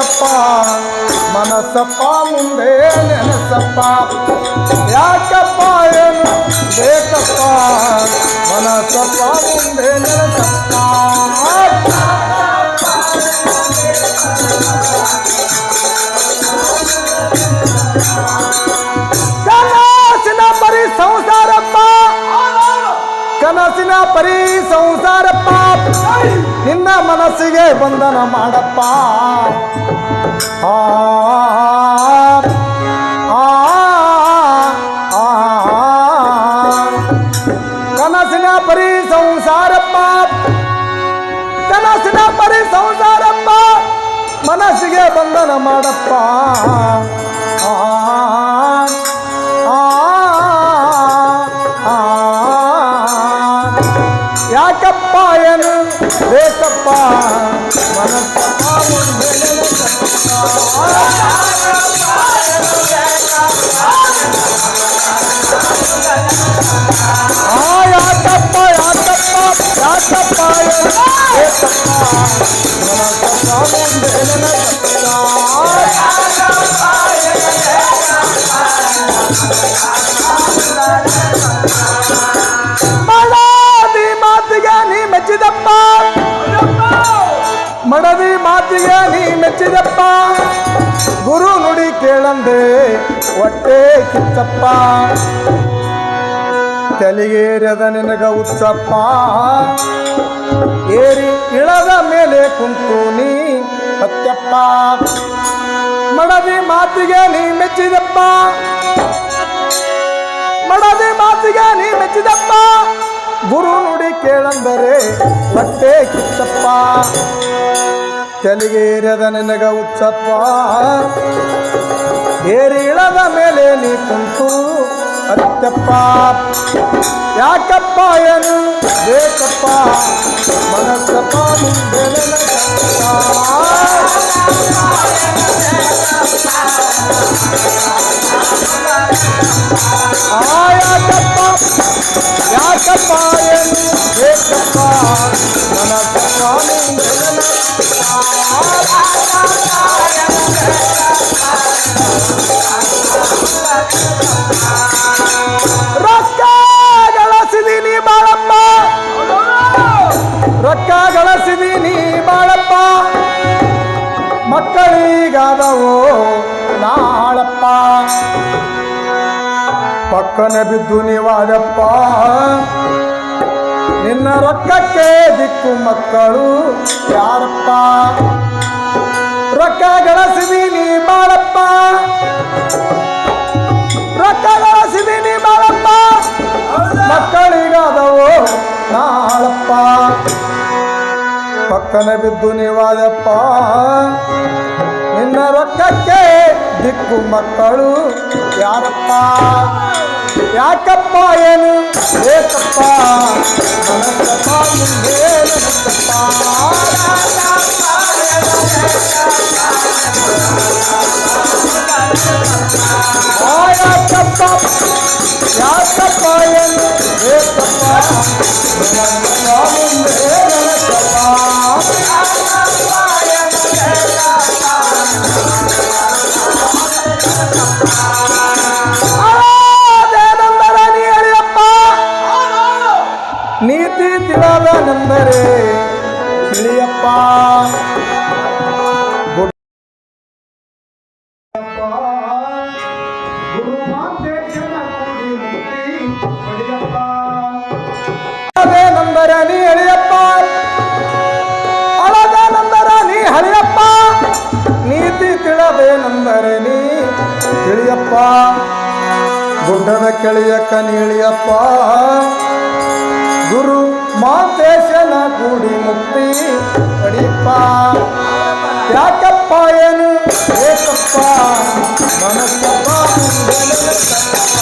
ಬೇಕಪ್ಪ ಮನಸ್ಸಪ್ಪ ಮುಂದೆ ನೆನಸಪ್ಪ. ಯಾಕಪ್ಪ ನಿನ್ನ ಮನಸ್ಸಿಗೆ ಬಂಧನ ಮಾಡಪ್ಪ ಆ, ಕನಸಿನ ಪರಿ ಸಂಸಾರಪ್ಪ ಕನಸಿನ ಪರಿ ಸಂಸಾರಪ್ಪ ಮನಸ್ಸಿಗೆ ಬಂಧನ ಮಾಡಪ್ಪ ಯಾಕಪ್ಪ ಏನು ಬೇಕಪ್ಪ ಮನಸ್ಸಪ್ಪ ಮುಂದೆ ಆ ಯಾಕಪ್ಪ ಯಾಕಪ್ಪ ಯಾಕಪ್ಪ ಏನು ಬೇಕಪ್ಪ ಮನಸ್ಸಪ್ಪ ಮುಂದೆ ನೆನಸಪ್ಪ. ಮಡದಿ ಮಡದಿ ನೀ ಮೆಚ್ಚಿದಪ್ಪ. ಗುರು ನುಡಿ ಕೇಳಂದೆ, ಹೊಟ್ಟೆ ಕಿಚ್ಚಪ್ಪ. ತಲೆಗೇರದ ನಿನಗ ಉಚ್ಚಪ್ಪ ಏರಿ ಇಳದ ಮೇಲೆ ಕುಂತು ನೀ ಹತ್ಯಪ್ಪ. ಮಡದಿ ಮಾತಿಗೆ ನೀ ಮೆಚ್ಚಿದಪ್ಪ. ಮಡದಿ ಮಾತಿಗೆ ನೀ ಮೆಚ್ಚಿದಪ್ಪ. ಗುರು ನುಡಿ ಕೇಳಂದರೆ ಹೊಟ್ಟೆ ಕಿಚ್ಚಪ್ಪ. ತೆಲಿಗೇರದ ನಿನಗ ಉಚ್ಚಪ್ಪ ಏರಿ ಇಳದ ಮೇಲೆ ನೀ ಕುಂತು ಅತ್ಯಪ್ಪ ಯಾಕಪ್ಪ ಏನು ಬೇಕಪ್ಪ ಮನಸ್ಸಪ್ಪ ಮುಂದೆ ನೆನಸಪ್ಪ. ಆ ಯಾಕಪ್ಪ ಯಾಕಪ್ಪ ಏನು ಬೇಕಪ್ಪ ಮನಸ್ಸಪ್ಪ ಮಕ್ಕಳಿಗಾದವು ನಾಳಪ್ಪ. ಪಕ್ಕನ ಬಿದ್ದು ನೀವಾದಪ್ಪ. ನಿನ್ನ ರೊಕ್ಕಕ್ಕೆ ದಿಕ್ಕು ಮಕ್ಕಳು ಯಾರಪ್ಪ? ರೊಕ್ಕ ಗಳಿಸಿದೀನಿ ಬಾಳಪ್ಪ. ರೊಕ್ಕ ನೀ ಬಾಳಪ್ಪ. ಮಕ್ಕಳಿಗಾದವೋ ನಾಳಪ್ಪ. ಪಕ್ಕನ ಬಿದ್ದು ನೀವಾದಪ್ಪ. ನಿನ್ನ ರೊಕ್ಕಕ್ಕೆ ದಿಕ್ಕು ಮಕ್ಕಳು ಯಾರಪ್ಪ ಯಾಕಪ್ಪ ಏನು ಬೇಕಪ್ಪ ಮನಸ್ಸಪ್ಪ ಮುಂದೆ ನೆನಸಪ್ಪ. ಆ ಯಾಕಪ್ಪ ಯಾಕಪ್ಪ நீதி திராத நண்பரே கிளியப்பா. நம்பரணி எளியப்பா. அழக நம்பரணி ஹரியப்பா. நீதி திழவே நம்பரணி எளியப்பா குண்டன கிளியக்க நீளியப்பா ಗುರು ಮಾತೇಶನ ಕೂಡಿ ಮುಕ್ತಿ ಪಡಿಯಪ್ಪ ಯಾಕಪ್ಪ ಏನು ಏಕಪ್ಪ ಮನಸ್ಸಪ್ಪ ಮುಂದೆ ನೆನಸಪ್ಪ.